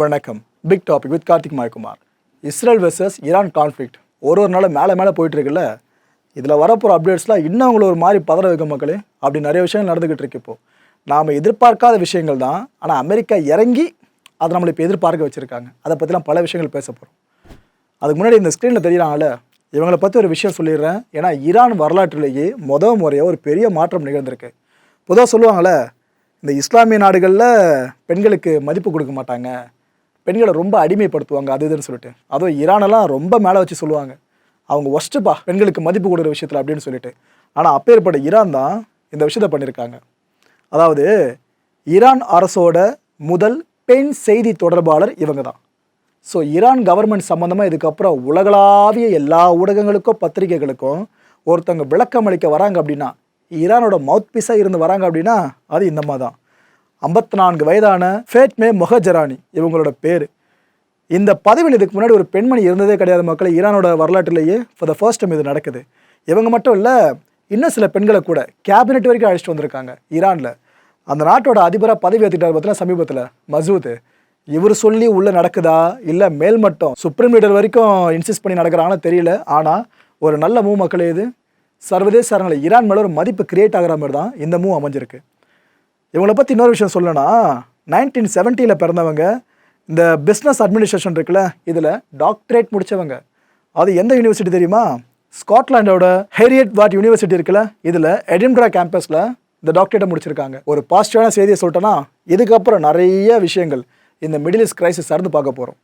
வணக்கம். Big topic with Karthik Mayakumar. Israel versus Iran conflict ஒரு ஒரு நாளும் மேலே மேலே போயிட்டுருக்குல்ல இதில் வரப்போகிற அப்டேட்ஸ்லாம் இன்னும் அவங்கள ஒரு மாதிரி பதற வைக்க மக்களே அப்படி நிறைய விஷயங்கள் நடந்துக்கிட்டு இருக்கு இப்போது நாம் எதிர்பார்க்காத விஷயங்கள் தான் ஆனால் அமெரிக்கா இறங்கி அதை நம்மளை இப்போ எதிர்பார்க்க வச்சுருக்காங்க. அதை பற்றிலாம் பல விஷயங்கள் பேச போகிறோம் அதுக்கு முன்னாடி இந்த ஸ்க்ரீனில் தெரியறாங்கல்ல இவங்களை பற்றி ஒரு விஷயம் சொல்லிடுறேன். ஏன்னா ஈரான் வரலாற்றிலேயே முத முறையாக ஒரு பெரிய மாற்றம் நிகழ்ந்திருக்கு. பொதுவாக சொல்லுவாங்கள்ல இந்த இஸ்லாமிய நாடுகளில் பெண்களுக்கு மதிப்பு கொடுக்க மாட்டாங்க. பெண்களை ரொம்ப அடிமைப்படுத்துவாங்க அது இதுன்னு சொல்லிட்டு. அதுவும் ஈரானெல்லாம் ரொம்ப மேலே வச்சு சொல்லுவாங்க. அவங்க ஒஸ்ட்டுப்பா பெண்களுக்கு மதிப்பு கொடுக்குற விஷயத்தில் அப்படின்னு சொல்லிட்டு. ஆனால் அப்பேற்பட்ட ஈரான் தான் இந்த விஷயத்தை பண்ணியிருக்காங்க அதாவது ஈரான் அரசோட முதல் பெண் செய்தி தொடர்பாளர் இவங்க தான். ஸோ ஈரான் கவர்மெண்ட் சம்மந்தமாக இதுக்கப்புறம் உலகளாவிய எல்லா ஊடகங்களுக்கும் பத்திரிகைகளுக்கும் ஒருத்தவங்க விளக்கம் அளிக்க வராங்க அப்படின்னா ஈரானோட மவுத் பீஸாக இருந்து வராங்க அப்படின்னா அது இந்த மாதிரி தான். ஐம்பத்தி நான்கு வயதான ஃபேட்மே மொஹஜரானி இவங்களோட பேர். இந்த பதவியில் இதுக்கு முன்னாடி ஒரு பெண்மணி இருந்ததே கிடையாது மக்கள் ஈரானோட வரலாற்றிலேயே ஃபார் த ஃபர்ஸ்ட் டைம் இது நடக்குது. இவங்க மட்டும் இல்லை இன்னும் சில பெண்களை கூட கேபினெட் வரைக்கும் அழைச்சிட்டு வந்திருக்காங்க ஈரானில். அந்த நாட்டோட அதிபராக பதவி ஏற்றிட்டார் பார்த்தீங்கன்னா சமீபத்தில்? மசூத். இவர் சொல்லி உள்ளே நடக்குதா? இல்லை மேல்மட்டம் சுப்ரீம் லீடர் வரைக்கும் இன்சிஸ்ட் பண்ணி நடக்கிறாங்கன்னு தெரியல. ஆனால் ஒரு நல்ல மூவ் மக்களே இது. சர்வதேச அரங்கில் ஈரான் மேலே ஒரு மதிப்பு கிரியேட் ஆகிற மாதிரி தான் இந்த மூவ் அமைஞ்சிருக்கு. இவங்களை பற்றி இன்னொரு விஷயம் சொல்லணும்னா நைன்டீன் செவன்ட்டியில் பிறந்தவங்க இந்த பிஸ்னஸ் அட்மினிஸ்ட்ரேஷன் இருக்குல்ல இதில் டாக்டரேட் முடித்தவங்க அது எந்த யூனிவர்சிட்டி தெரியுமா? ஸ்காட்லாண்டோட ஹெரியட் வாட் யூனிவர்சிட்டி இருக்குல்ல இதில் எடிம்ட்ரா கேம்பஸில் இந்த டாக்டரேட்டை முடிச்சிருக்காங்க. ஒரு பாசிட்டிவான செய்தியை சொல்லிட்டேன்னா இதுக்கப்புறம் நிறைய விஷயங்கள் இந்த மிடில் ஈஸ்ட் கிரைசிஸ் சார்ந்து பார்க்க போகிறோம்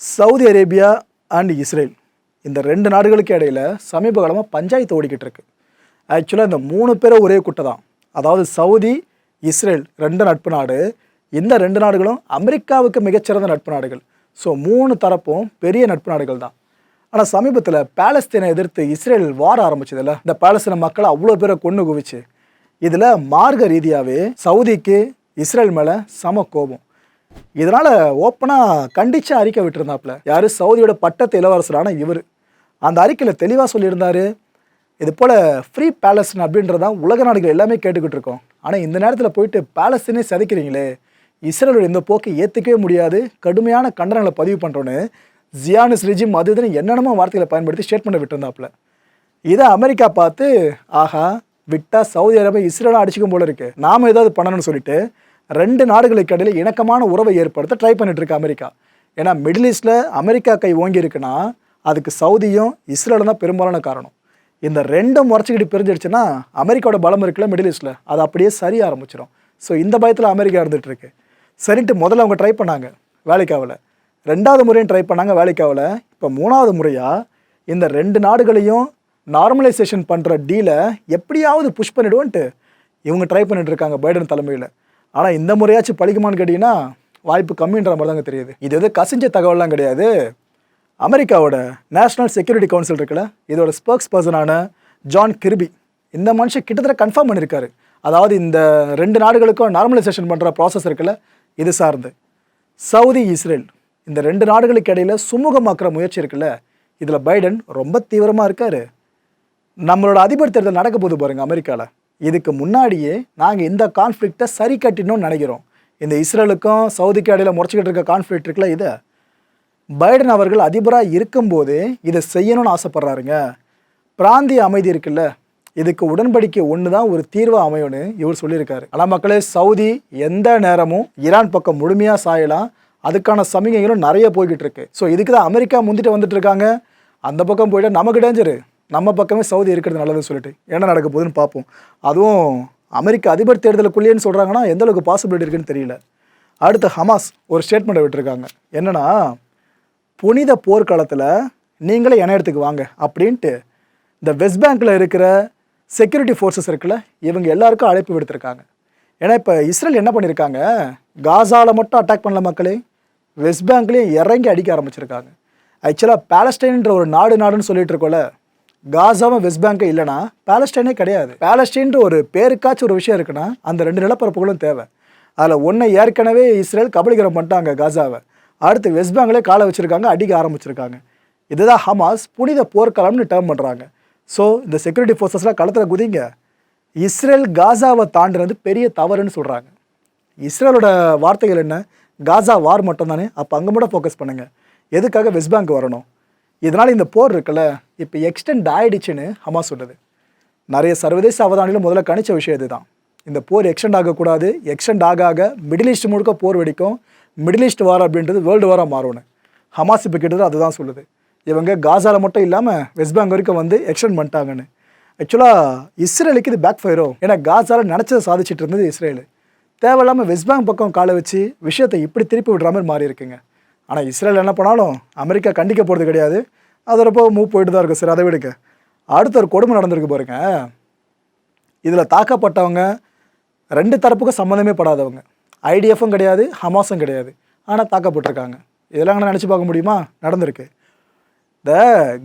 சவுதி அரேபியா அண்ட் இஸ்ரேல். இந்த ரெண்டு நாடுகளுக்கு இடையில் சமீப காலமாக பஞ்சாயத்து ஓடிக்கிட்டு இருக்கு. ஆக்சுவலாக இந்த மூணு பேரும் ஒரே குட்டை தான். அதாவது சவுதி இஸ்ரேல் ரெண்டு நட்பு நாடு. இந்த ரெண்டு நாடுகளும் அமெரிக்காவுக்கு மிகச்சிறந்த நட்பு நாடுகள். ஸோ மூணு தரப்பும் பெரிய நட்பு நாடுகள் தான். ஆனால் சமீபத்தில் பாலஸ்தீனை எதிர்த்து இஸ்ரேல் வார ஆரம்பிச்சதில்ல. இந்த பாலஸ்தீன மக்களை அவ்வளோ பேரை கொண்டு குவிச்சு. இதில் மார்க்க ரீதியாகவே சவுதிக்கு இஸ்ரேல் மேலே சம கோபம். இதனால் ஓப்பனாக கண்டித்து அறிக்கை விட்டுருந்தாப்புல. யார்? சவுதியோட பட்டத்து இளவரசரான இவர். அந்த அறிக்கையில் தெளிவாக சொல்லியிருந்தார். இது போல் ஃப்ரீ பேலஸ்டின் அப்படின்றதான் உலக நாடுகள் எல்லாமே கேட்டுக்கிட்டு இருக்கோம். ஆனால் இந்த நேரத்தில் போயிட்டு பேலஸ்தீனே சதைக்கிறீங்களே? இஸ்ரேலோட இந்த போக்கை ஏற்றுக்கவே முடியாது. கடுமையான கண்டனங்களை பதிவு பண்ணுறோன்னு ஜியானிஸ் ரிஜிம் அது இதுன்னு என்னென்னமோ வார்த்தைகளை பயன்படுத்தி ஸ்டேட்மெண்ட்டை விட்டுருந்தாப்புல. இதை அமெரிக்கா பார்த்து ஆஹா விட்டா சவுதி அரேபியா இஸ்ரேலாக அடிச்சுக்கும் போல இருக்கு. நாம ஏதாவது பண்ணணும்னு சொல்லிட்டு ரெண்டு நாடுகளுக்கு இடையில இணக்கமான உறவை ஏற்படுத்த ட்ரை பண்ணிட்டு இருக்கு அமெரிக்கா. ஏன்னா மிடில் ஈஸ்டில் அமெரிக்கா கை ஓங்கி இருக்குன்னா அதுக்கு சவுதியும் இஸ்ரேலும் தான் பெரும்பாலான காரணம். இந்த ரெண்டும் முறைச்சிக்கிட்டு பிரிஞ்சிடுச்சுன்னா அமெரிக்காவோட பலம் இருக்குல்ல மிடில் ஈஸ்ட்டில் அது அப்படியே சரி ஆரம்பிச்சிடும் ஸோ இந்த பயத்தில் அமெரிக்கா இருந்துகிட்ருக்கு சரின்ட்டு முதல்ல அவங்க ட்ரை பண்ணாங்க. வேலைக்காவில் ரெண்டாவது முறையும் ட்ரை பண்ணாங்க வேலைக்காவில் இப்போ மூணாவது முறையாக இந்த ரெண்டு நாடுகளையும் நார்மலைசேஷன் பண்ணுற டீலை எப்படியாவது புஷ் பண்ணிடுவோன்ட்டு இவங்க ட்ரை பண்ணிகிட்ருக்காங்க பைடன் தலைமையில். ஆனால் இந்த முறையாச்சும் பழிக்குமான்னு கேட்டிங்கன்னா வாய்ப்பு கம்மின்ற மாதிரி தாங்க தெரியுது. இது எது கசிஞ்ச தகவல்லாம் கிடையாது. அமெரிக்காவோட நேஷனல் செக்யூரிட்டி கவுன்சில் இருக்குல்ல இதோட ஸ்போக்ஸ் பர்சனான ஜான் கிர்பி இந்த மனுஷன் கிட்டத்தட்ட கன்ஃபார்ம் பண்ணியிருக்காரு அதாவது இந்த ரெண்டு நாடுகளுக்கும் நார்மலைசேஷன் பண்ணுற ப்ராசஸ் இருக்குல்ல இது சார்ந்து. Saudi Israel. இந்த ரெண்டு நாடுகளுக்கு இடையில் சுமூகமாக்குற முயற்சி இருக்குல்ல இதில் பைடன் ரொம்ப தீவிரமாக இருக்கார். நம்மளோட அதிபர் தேர்தல் நடக்க போகுது பாருங்கள் அமெரிக்காவில் இதுக்கு முன்னாடியே நாங்கள் இந்த கான்ஃப்ளிக்டை சரி கட்டினோம்னு நினைக்கிறோம். இந்த இஸ்ரேலுக்கும் சவுதிக்கு இடையில முறைச்சிக்கிட்டு இருக்க கான்ஃப்ளிக்ட் இருக்குல்ல இதை? பைடன் அவர்கள் அதிபராக இருக்கும்போது இதை செய்யணும்னு ஆசைப்படுறாருங்க. பிராந்திய அமைதி இருக்குல்ல இதுக்கு உடன்படிக்கை ஒன்று தான் ஒரு தீர்வு அமையும்னு இவர் சொல்லியிருக்காரு. ஆனால் மக்களே சவுதி எந்த நேரமும் ஈரான் பக்கம் முழுமையாக சாயலாம் அதுக்கான சமிகைகளும் நிறைய போய்கிட்டு இருக்கு ஸோ இதுக்கு தான் அமெரிக்கா முந்திட்டு வந்துட்டு இருக்காங்க அந்த பக்கம் போயிட்டா நமக்கு டேஞ்சரு நம்ம பக்கமே சவுதி இருக்கிறது நல்லதுன்னு சொல்லிட்டு என்ன நடக்க போகுதுன்னு பார்ப்போம். அதுவும் அமெரிக்க அதிபர் தேர்தலுக்குள்ளேன்னு சொல்கிறாங்கன்னா எந்த அளவுக்கு பாசிபிலிட்டி இருக்குன்னு தெரியல. அடுத்து ஹமாஸ் ஒரு ஸ்டேட்மெண்ட்டை விட்டுருக்காங்க. என்னன்னா புனித போர்க்காலத்தில் நீங்களே என இடத்துக்கு வாங்க அப்படின்ட்டு இந்த வெஸ்ட் பேங்க்கில் இருக்கிற செக்யூரிட்டி ஃபோர்ஸஸ் இருக்குல்ல இவங்க எல்லாருக்கும் அழைப்பு விடுத்திருக்காங்க. ஏன்னா இப்போ இஸ்ரேல் என்ன பண்ணியிருக்காங்க காசாவில் மட்டும் அட்டாக் பண்ணல மக்களே. வெஸ்ட் பேங்க்லேயும் இறங்கி அடிக்க ஆரம்பிச்சிருக்காங்க. ஆக்சுவலாக பேலஸ்டைன்ன்ற ஒரு நாடு நாடுன்னு சொல்லிட்டு இருக்கோம்ல காசாவும் வெஸ்ட் பேங்க்கும் இல்லைன்னா பேலஸ்டைனே கிடையாது. பாலஸ்டைன்ற ஒரு பேருக்காச்சும் ஒரு விஷயம் இருக்குன்னா அந்த ரெண்டு நிலப்பரப்புகளும் தேவை. அதில் ஒன்றை ஏற்கனவே இஸ்ரேல் கபலீகரம் பண்ணிட்டாங்க காசாவை. அடுத்து வெஸ்ட் பேங்க்லே காலை வச்சுருக்காங்க அடிக்க ஆரம்பிச்சிருக்காங்க. இதுதான் ஹமாஸ் புனித போர்க்களம்னு டேர்ம் பண்ணுறாங்க ஸோ இந்த செக்யூரிட்டி ஃபோர்ஸஸ்லாம் களத்தில் குதிங்க. இஸ்ரேல் காசாவை தாண்டுறது பெரிய தவறுன்னு சொல்கிறாங்க இஸ்ரேலோட வார்த்தைகள் என்ன? காசா வார் மட்டும் தானே அப்போ அங்கே மட்டும் ஃபோக்கஸ் பண்ணுங்கள் எதுக்காக வெஸ்ட் பேங்க் வரணும்? இதனால் இந்த போர் இருக்குல்ல இப்போ எக்ஸ்டெண்ட் ஆகிடுச்சுன்னு ஹமாஸ் சொல்லுது. நிறைய சர்வதேச அவதானிகளும் முதல்ல கணிச்ச விஷயம் இதுதான். இந்த போர் எக்ஸ்டெண்ட் ஆகக்கூடாது. எக்ஸ்டெண்ட் ஆக ஆக மிடில் ஈஸ்ட் முழுக்க போர் வெடிக்கும். மிடில் ஈஸ்ட் வார் அப்படின்றது வேர்ல்டு வாராக மாறணும் ஹமாஸ் இப்போ கிட்டத்தட்ட அதுதான் சொல்லுது. இவங்க காசாவில் மட்டும் இல்லாமல் வெஸ்ட் பேங்க் வரைக்கும் வந்து எக்ஸ்டெண்ட் பண்ணிட்டாங்கன்னு. ஆக்சுவலாக இஸ்ரேலுக்கு இது பேக் ஃபயரோ ஏன்னா காசாவில் நினச்சதை சாதிச்சிட்டு இருந்தது இஸ்ரேல். தேவையில்லாமல் வெஸ்ட் பேங்க் பக்கம் காலை வச்சு விஷயத்தை இப்படி திருப்பி விடுற மாதிரி மாறி இருக்குங்க. ஆனால் இஸ்ரேல் என்ன பண்ணாலும் அமெரிக்கா கண்டிக்க போகிறது கிடையாது. அதோடப்போ மூவ் போயிட்டு தான் இருக்கும் சார். அதை விடுங்க. அடுத்த ஒரு கொடுமை நடந்திருக்கு பாருங்க. இதில் தாக்கப்பட்டவங்க ரெண்டு தரப்புக்கும் சம்மந்தமே படாதவங்க. ஐடிஎஃப்பும் கிடையாது ஹமாஸும் கிடையாது. ஆனால் தாக்கப்பட்டிருக்காங்க. இதெல்லாம் நினச்சி பார்க்க முடியுமா? நடந்திருக்கு. இந்த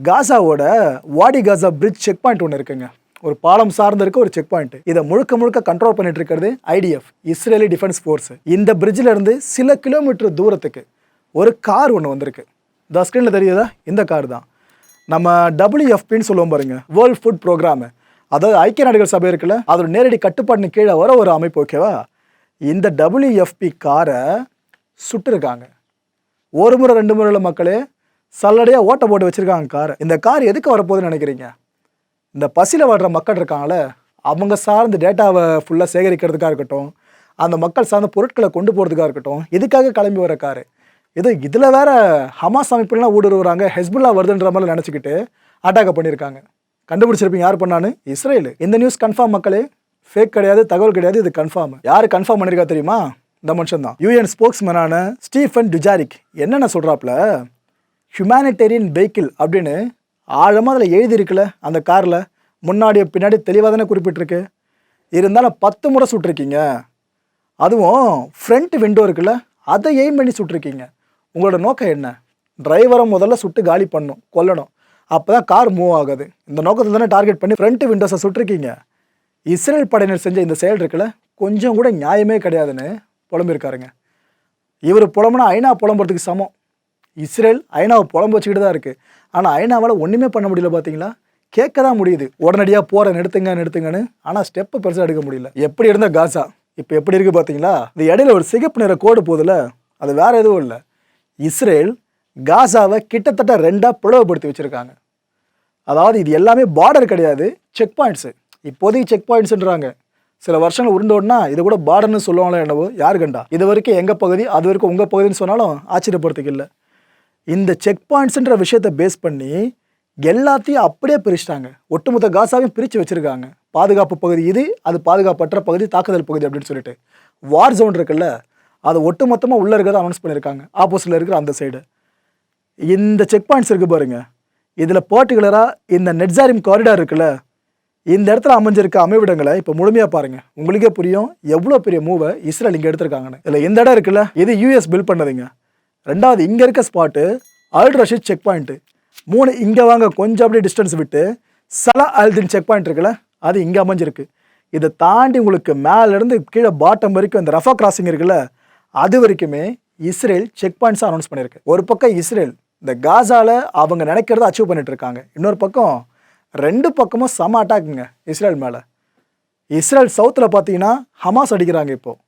காசாவோட வாடி காசா பிரிட்ஜ் செக் பாயிண்ட் ஒன்று இருக்குங்க. ஒரு பாலம் சார்ந்து இருக்க ஒரு செக் பாயிண்ட் இதை முழுக்க முழுக்க கண்ட்ரோல் பண்ணிட்டு இருக்கிறது ஐடிஎஃப் இஸ்ரேலி டிஃபென்ஸ் ஃபோர்ஸ் இந்த பிரிட்ஜில் இருந்து சில கிலோமீட்டர் தூரத்துக்கு ஒரு கார் ஒன்று வந்திருக்கு. இந்த ஸ்க்ரீனில் தெரியுதா? இந்த கார் தான். நம்ம டபிள்யூஎஃபின்னு சொல்லுவோம் பாருங்க. வேர்ல்ட் ஃபுட் ப்ரோக்ராமு அதாவது ஐக்கிய நாடுகள் சபை இருக்குல்ல அதோட நேரடி கட்டுப்பாட்டின் கீழே வர ஒரு அமைப்பு ஓகேவா இந்த டபிள்யூஎஃப்பி காரை சுட்டிருக்காங்க. ஒரு முறை ரெண்டு முறையில் மக்களே சல்லடையாக ஓட்ட போட்டு வச்சுருக்காங்க காரை. இந்த கார் எதுக்கு வரப்போகுதுன்னு நினைக்கிறீங்க? இந்த பசியில் வாடுற மக்கள் இருக்காங்களே அவங்க சார்ந்த டேட்டாவை ஃபுல்லாக சேகரிக்கிறதுக்காக இருக்கட்டும் அந்த மக்கள் சார்ந்த பொருட்களை கொண்டு போகிறதுக்காக இருக்கட்டும் எதுக்காக கிளம்பி வர காரு? இது இதில் வேற ஹமாஸ் அமைப்புலாம் ஊடுருவுறாங்க ஹெஸ்புல்லா வருதுன்ற மாதிரி நினச்சிக்கிட்டு அட்டாக் பண்ணியிருக்காங்க. கண்டுபிடிச்சிருப்பீங்க யார் பண்ணான்னு? இஸ்ரேல். இந்த நியூஸ் கன்ஃபார்ம் மக்களே ஃபேக் கிடையாது தகவல் கிடையாது இது கன்ஃபார்ம் யார் கன்ஃபார்ம் பண்ணியிருக்கா தெரியுமா? இந்த மனுஷன் தான். யூஎன் ஸ்போக்ஸ்மேனான ஸ்டீஃபன் டுஜாரிக். என்னென்ன சொல்கிறாப்புல ஹியூமானிட்டேரியன் வெஹிக்கிள் அப்படின்னு ஆழமாக அதில் எழுதியிருக்குல்ல அந்த காரில். முன்னாடி பின்னாடி தெளிவாக தானே குறிப்பிட்டிருக்கு. இருந்தாலும் பத்து முறை சுட்டிருக்கீங்க. அதுவும் ஃப்ரண்ட் விண்டோ இருக்குல்ல அதை எய்ம் பண்ணி சுட்டிருக்கீங்க. உங்களோட நோக்கம் என்ன? டிரைவரை முதல்ல சுட்டு காலி பண்ணணும் கொல்லணும். அப்போ தான் கார் மூவ் ஆகுது. இந்த நோக்கத்தை தானே டார்கெட் பண்ணி ஃப்ரண்ட் விண்டோஸை சுட்டிருக்கீங்க. இஸ்ரேல் படையினர் செஞ்ச இந்த செயல் இருக்குல்ல கொஞ்சம் கூட நியாயமே கிடையாதுன்னு புலம்பிருக்காருங்க இவர் புலம்புனா ஐநா புலம்புறதுக்கு சமம். இஸ்ரேல் ஐநாவை புலம்பு வச்சுக்கிட்டு தான் இருக்குது ஆனால் ஐநாவால் ஒன்றுமே பண்ண முடியல பார்த்தீங்களா கேட்க தான் முடியுது. உடனடியாக போகிற நிறுத்துங்க நிறுத்துங்கன்னு. ஆனால் ஸ்டெப்பு பெருசாக எடுக்க முடியல. எப்படி இருந்த காசா? இப்போ எப்படி இருக்குது பார்த்தீங்களா இந்த இடையில ஒரு சிகப்பு நிற கோடு போதில் அது வேற எதுவும் இல்லை. இஸ்ரேல் காசாவை கிட்டத்தட்ட ரெண்டாக பிளவுபடுத்தி வச்சுருக்காங்க. அதாவது இது எல்லாமே பார்டர் கிடையாது செக் பாயிண்ட்ஸு இப்போதைக்கு செக் பாயிண்ட்ஸ்ன்றாங்க சில வருஷங்கள் உருண்டோடனா இதை கூட பார்டர்னு சொல்லுவாங்களோ என்னவோ யார் கண்டா? இது வரைக்கும் எங்கள் பகுதி அது வரைக்கும் உங்கள் பகுதின்னு சொன்னாலும் ஆச்சரியப்படுறதுக்கு இல்லை. இந்த செக் பாயிண்ட்ஸ்ன்ற விஷயத்தை பேஸ் பண்ணி எல்லாத்தையும் அப்படியே பிரிச்சிட்டாங்க. ஒட்டுமொத்த காசாவையும் பிரித்து வச்சுருக்காங்க. பாதுகாப்பு பகுதி இது அது பாதுகாப்பற்ற பகுதி தாக்குதல் பகுதி அப்படின்னு சொல்லிட்டு. வார் ஜோன் இருக்குல்ல அது ஒட்டுமொத்தமாக உள்ளே இருக்கிறத அனௌன்ஸ் பண்ணியிருக்காங்க. ஆப்போசிட்டில் இருக்கிற அந்த சைடு இந்த செக் பாயிண்ட்ஸ் இருக்குது பாருங்கள் இதில் பர்டிகுலராக இந்த நெட்ஸாரிம் காரிடார் இருக்குல்ல இந்த இடத்துல அமைஞ்சிருக்க அமைவிடங்களை இப்போ முழுமையாக பாருங்கள் உங்களுக்கே புரியும் எவ்வளோ பெரிய மூவை இஸ்ரேல் இங்கே எடுத்திருக்காங்கன்னு. இல்லை இந்த இடம் இருக்குல்ல? இது யூஎஸ் பில் பண்ணதுங்க. ரெண்டாவது இங்கே இருக்க spot Al Rashid check point மூணு இங்கே வாங்க கொஞ்சம் அப்படியே டிஸ்டன்ஸ் விட்டு சலா அல்தின் செக் பாயிண்ட் இருக்குல்ல? அது இங்கே அமைஞ்சிருக்கு. இதை தாண்டி உங்களுக்கு மேலேருந்து கீழே பாட்டம் வரைக்கும் இந்த ரஃபா கிராசிங் இருக்குல்ல? அது வரைக்குமே இஸ்ரேல் செக் பாயிண்ட்ஸாக அனௌன்ஸ் பண்ணியிருக்கு. ஒரு பக்கம் இஸ்ரேல் இந்த காசாவில் அவங்க நினைக்கிறத அச்சீவ் பண்ணிட்டு இருக்காங்க. இன்னொரு பக்கம் ரெண்டு பக்கமும் செம அட்டாக்குங்க இஸ்ரேல் மேலே. இஸ்ரேல் சவுத்தில் பார்த்தீங்கன்னா ஹமாஸ் அடிக்கிறாங்க இப்போது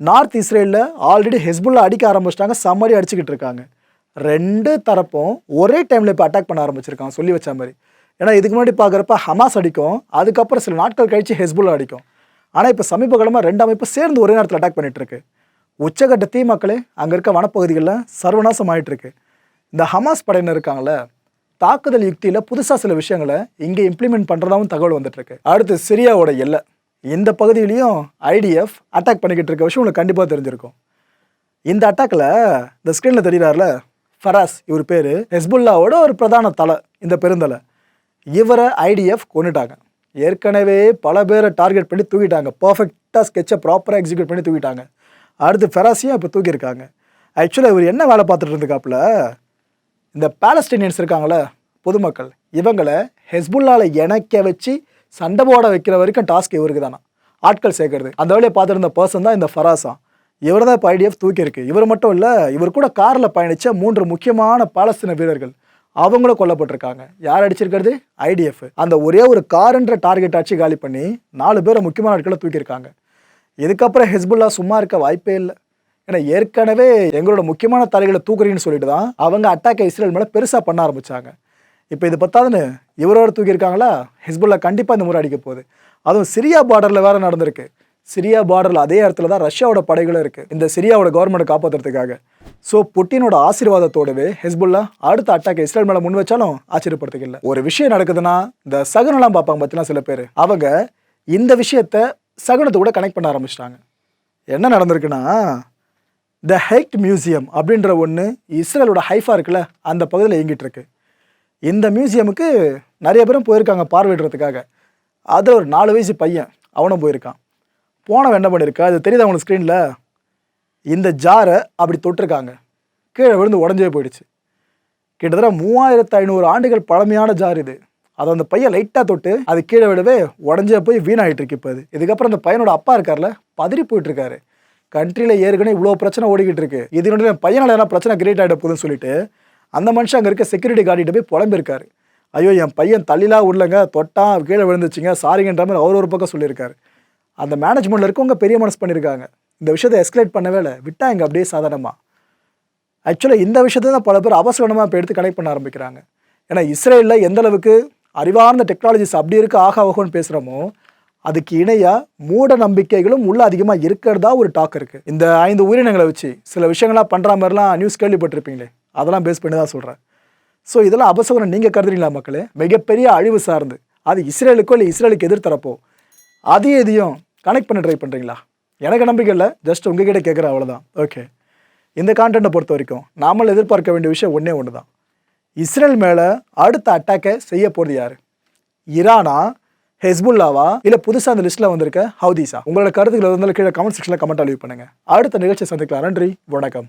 நார்த் இஸ்ரேலில் ஆல்ரெடி ஹெஸ்புல்லா அடிக்க ஆரம்பிச்சிட்டாங்க சம்மடி அடிச்சுக்கிட்டு இருக்காங்க. ரெண்டு தரப்பும் ஒரே டைமில் இப்போ அட்டாக் பண்ண ஆரம்பிச்சிருக்காங்க சொல்லி வச்ச மாதிரி. ஏன்னா இதுக்கு முன்னாடி பார்க்குறப்ப ஹமாஸ் அடிக்கும் அதுக்கப்புறம் சில நாட்கள் கழிச்சு ஹெஸ்புல்லா அடிக்கும். ஆனால் இப்போ சமீப காலமாக ரெண்டு அமைப்பு சேர்ந்து ஒரே நேரத்தில் அட்டாக் பண்ணிகிட்ருக்கு உச்சகட்ட தீ மக்களே அங்கே இருக்க வனப்பகுதிகளில் சர்வநாசம் ஆகிட்டுருக்கு இந்த ஹமாஸ் படையினர் இருக்காங்களே தாக்குதல் யுக்தியில் புதுசாக சில விஷயங்களை இங்கே இம்ப்ளிமெண்ட் பண்ணுறதாகவும் தகவல் வந்துட்டுருக்கு. அடுத்து சிரியாவோட எல்லை. இந்த பகுதியிலையும் ஐடிஎஃப் அட்டாக் பண்ணிக்கிட்டு இருக்க விஷயம் உங்களுக்கு கண்டிப்பாக தெரிஞ்சிருக்கும். இந்த அட்டாக்ல இந்த ஸ்க்ரீனில் தெரிகிறார்ல ஃபராஸ் இவர் பேர். ஹெஸ்புல்லாவோட ஒரு பிரதான தலை இந்த பெருந்தலை இவரை ஐடிஎஃப் கொண்டுட்டாங்க ஏற்கனவே பல பேரை டார்கெட் பண்ணி தூக்கிட்டாங்க. பர்ஃபெக்டாக ஸ்கெட்சை ப்ராப்பராக எக்ஸிக்யூட் பண்ணி தூக்கிட்டாங்க. அடுத்து ஃபெராஸையும் இப்போ தூக்கியிருக்காங்க? ஆக்சுவலாக இவர் என்ன வேலை பார்த்துட்டு இருந்துக்காப்புல? இந்த பாலஸ்டீனியன்ஸ் இருக்காங்களே பொதுமக்கள் இவங்களை ஹெஸ்புல்லால இணைக்க வச்சு சண்டை போட வைக்கிற வரைக்கும் டாஸ்க் இவருக்கு தானா ஆட்கள் சேர்க்கறது. அந்த வேலையை பார்த்துருந்த பர்சன் தான் இந்த ஃபராசா. இவர் தான் இப்போ ஐடிஎஃப் தூக்கியிருக்கு. இவர் மட்டும் இல்லை இவர் கூட காரில் பயணித்த மூன்று முக்கியமான பாலஸ்தீன வீரர்கள் அவங்களும் கொல்லப்பட்டிருக்காங்க. யார் அடிச்சிருக்கிறது? ஐடிஎஃப் அந்த ஒரே ஒரு காருன்ற டார்கெட் அடிச்சு காலி பண்ணி நாலு பேரை முக்கியமான ஆட்களை தூக்கியிருக்காங்க. இதுக்கப்புறம் ஹெஸ்புல்லா சும்மா இருக்க வாய்ப்பே இல்லை. ஏன்னா ஏற்கனவே எங்களோட முக்கியமான தலைகளை தூக்குறீங்கன்னு சொல்லிட்டு தான் அவங்க அட்டாக்கை இஸ்ரேல் மேலே பெருசாக பண்ண ஆரம்பிச்சாங்க. இப்போ இது பத்தாதுன்னு இவரோட தூக்கியிருக்காங்களா ஹிஸ்புல்லா கண்டிப்பாக இந்த முறை அடிக்க போகுது. அதுவும் சிரியா பார்டரில் வேறு நடந்திருக்கு. சிரியா பார்டரில் அதே இடத்துல தான் ரஷ்யாவோட படைகளும் இருக்குது இந்த சிரியாவோட கவர்மெண்ட்டை காப்பாற்றுறதுக்காக ஸோ புட்டினோட ஆசீர்வாதத்தோடவே ஹெஸ்புல்லா அடுத்த அட்டாக் இஸ்ரேல் மேலே முன் வச்சாலும் ஆச்சரியப்படுறதுக்கு இல்லை ஒரு விஷயம் நடக்குதுன்னா இந்த சகுனெல்லாம் பார்ப்பாங்க பார்த்தீங்கன்னா சில பேர்? அவங்க இந்த விஷயத்த சகுனத்தை கூட கனெக்ட் பண்ண ஆரம்பிச்சிட்டாங்க. என்ன நடந்திருக்குன்னா த ஹெக்ட் மியூசியம் அப்படின்ற ஒன்று இஸ்ரேலோட ஹைஃபா இருக்குல்ல அந்த பகுதியில் இயங்கிட்டு இருக்கு. இந்த மியூசியமுக்கு நிறைய பேரும் போயிருக்காங்க பார்வையிடுறதுக்காக. அதில் ஒரு நாலு வயசு பையன் அவனும் போயிருக்கான். போனவன் என்ன பண்ணியிருக்கா அது தெரியுது அவனுக்கு ஸ்க்ரீனில் இந்த ஜாரை அப்படி தொட்டிருக்காங்க. கீழே விழுந்து உடஞ்சே போயிடுச்சு. கிட்டத்தட்ட மூவாயிரத்து ஐநூறு ஆண்டுகள் பழமையான ஜார் இது. அதை அந்த பையன் லைட்டாக தொட்டு அது கீழே விடவே உடஞ்சே போய் வீணாகிட்டு இருக்கு இப்போ அது. இதுக்கப்புறம் அந்த பையனோட அப்பா இருக்கார்ல பதறி போயிட்டுருக்காரு கண்ட்ரியில் ஏற்கனவே இவ்வளோ பிரச்சனை ஓடிக்கிட்டு இருக்கு. இதனுடைய பையனால் எல்லாம் பிரச்சனை கிரியேட் ஆகிட போகுதுன்னு சொல்லிட்டு அந்த மனுஷன் அங்கே இருக்க செக்யூரிட்டி கார்டிகிட்ட போய் புலம்பிருக்காரு ஐயோ என் பையன் தள்ளிலாம் உருளைங்க தொட்டான் கீழே விழுந்துச்சுங்க சாரிங்கன்ற மாதிரி அவர் ஒரு பக்கம் சொல்லியிருக்காரு. அந்த மேனேஜ்மெண்ட்டில் இருக்கவங்க பெரிய மனசு பண்ணியிருக்காங்க. இந்த விஷயத்தை எஸ்கலேட் பண்ணவே இல்லை. விட்டாங்க அப்படியே சாதாரணமாக ஆக்சுவலாக இந்த விஷயத்தை தான் பல பேர் அவசரமாக இப்போ எடுத்து கனெக்ட் பண்ண ஆரம்பிக்கிறாங்க. ஏன்னா இஸ்ரேலில் எந்தளவுக்கு அறிவார்ந்த டெக்னாலஜிஸ் அப்படி இருக்க ஆக ஆகோன்னு பேசுகிறோமோ அதுக்கு இணையாக மூட நம்பிக்கைகளும் உள்ள அதிகமாக இருக்கிறதா ஒரு டாக் இருக்குது இந்த ஐந்து உயிரினங்களை வச்சு சில விஷயங்கள்லாம் பண்ணுற மாதிரிலாம் நியூஸ் கேள்விப்பட்டிருப்பீங்களே அதெல்லாம் பேஸ் பண்ணி தான் சொல்கிறேன் ஸோ இதெல்லாம் அபசகுனம் நீங்கள் கருதுறீங்களா மக்களே? மிகப்பெரிய அழிவு சார்ந்து. அது இஸ்ரேலுக்கோ இல்லை இஸ்ரேலுக்கு எதிர்த்தரப்போ அதையும் இதையும் கனெக்ட் பண்ண ட்ரை பண்ணுறீங்களா எனக்கு நம்பிக்கை இல்லை ஜஸ்ட் உங்ககிட்ட கேட்குறேன் அவ்வளோதான் ஓகே இந்த கான்டென்ட்டை பொறுத்த வரைக்கும் நாமல் எதிர்பார்க்க வேண்டிய விஷயம் ஒன்றே ஒன்று தான் இஸ்ரேல் மேலே அடுத்த அட்டாக்கை செய்ய போகிறது யார்? ஈரானா ஹெஸ்புல்லாவா? இல்லை புதுசாக அந்த லிஸ்ட்டில் வந்திருக்க ஹவுதீஸா? உங்களோட கருத்துக்கள் இருந்தாலும் கீழே கமெண்ட் செக்ஷனில் கமெண்ட் அழிவு பண்ணுங்க. அடுத்த நிகழ்ச்சி சந்திக்கலாம். நன்றி. வணக்கம்.